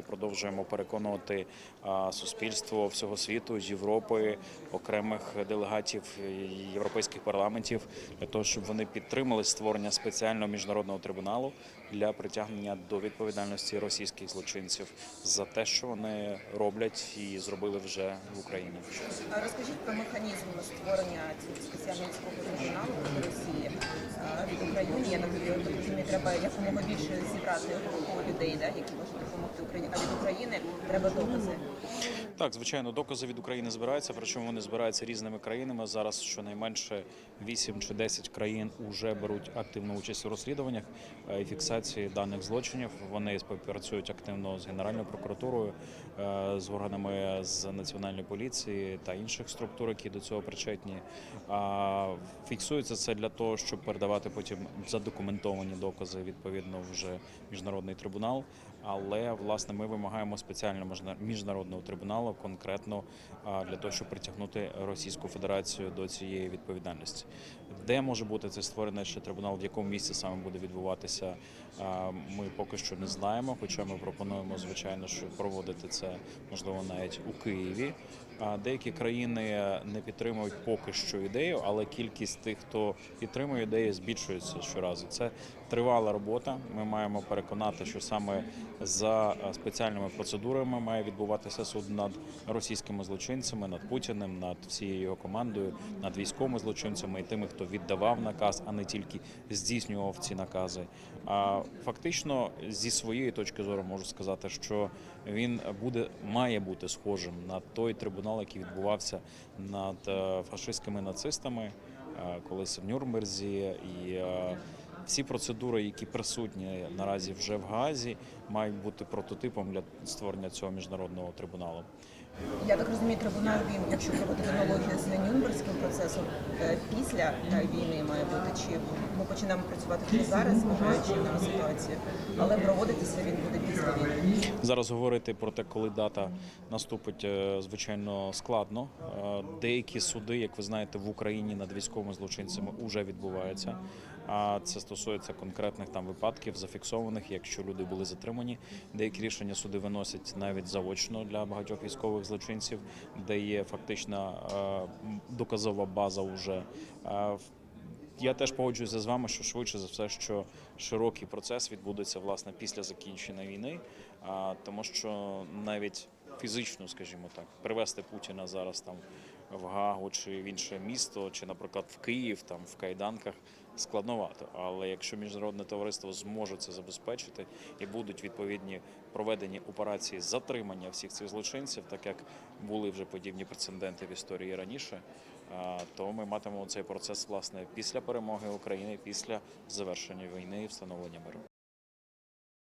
Ми продовжуємо переконувати суспільство всього світу з Європи, окремих делегатів європейських парламентів для того, щоб вони підтримали створення спеціального міжнародного трибуналу для притягнення до відповідальності російських злочинців за те, що вони роблять і зробили вже в Україні. Розкажіть про механізм створення спеціального трибуналу проти Росії від України. Я так розумію, треба якомога більше зібрати людей, да, які можуть допомогти Україні. А від України треба докази. Так, звичайно, докази від України збираються, причому вони збираються різними країнами. Зараз щонайменше 8 чи 10 країн вже беруть активну участь у розслідуваннях е, і фіксації даних злочинів. Вони співпрацюють активно з Генеральною прокуратурою, е, з органами з національної поліції та інших структур, які до цього причетні. Фіксується це для того, щоб передавати потім задокументовані докази відповідно вже міжнародний трибунал. Але власне ми вимагаємо спеціального міжнародного трибуналу конкретно для того, щоб притягнути Російську Федерацію до цієї відповідальності. Де може бути це створений ще трибунал, в якому місці саме буде відбуватися, ми поки що не знаємо. Хоча ми пропонуємо, звичайно, що проводити це можливо навіть у Києві. Деякі країни не підтримують поки що ідею, але кількість тих, хто підтримує ідею, збільшується щоразу. Це тривала робота. Ми маємо переконати, що саме за е, спеціальними процедурами має відбуватися суд над російськими злочинцями, над Путіним, над всією його командою, над військовими злочинцями і тими, хто віддавав наказ, а не тільки здійснював ці накази. А фактично, зі своєї точки зору можу сказати, що він буде має бути схожим на той трибунал, який відбувався над е, фашистськими нацистами, е, колись в Нюрнберзі і. Всі процедури, які присутні наразі вже в Гаазі, мають бути прототипом для створення цього міжнародного трибуналу. Я так розумію, трибунал він, якщо проводити аналогію з Нюрнберзьким процесом, е, після е, війни має бути, чи ми починаємо працювати вже зараз, зважаючи на ситуацію, але проводитися він буде після війни. Зараз говорити про те, коли дата наступить, е, звичайно, складно. Деякі суди, як ви знаєте, в Україні над військовими злочинцями вже відбуваються. А це стосується конкретних там випадків, зафіксованих, якщо люди були затримані. Деякі рішення суди виносять навіть заочно для багатьох військових злочинців, де є фактична е, доказова база вже. Е, в- я теж погоджуюся з вами, що швидше за все, що широкий процес відбудеться власне після закінчення війни, тому що навіть фізично, скажімо так, привести Путіна зараз там в Гагу чи в інше місто, чи, наприклад, в Київ, там в кайданках складновато. Але якщо міжнародне товариство зможе це забезпечити і будуть відповідні проведені операції затримання всіх цих злочинців, так як були вже подібні прецеденти в історії раніше, то ми матимемо цей процес власне після перемоги України, після завершення війни і встановлення миру.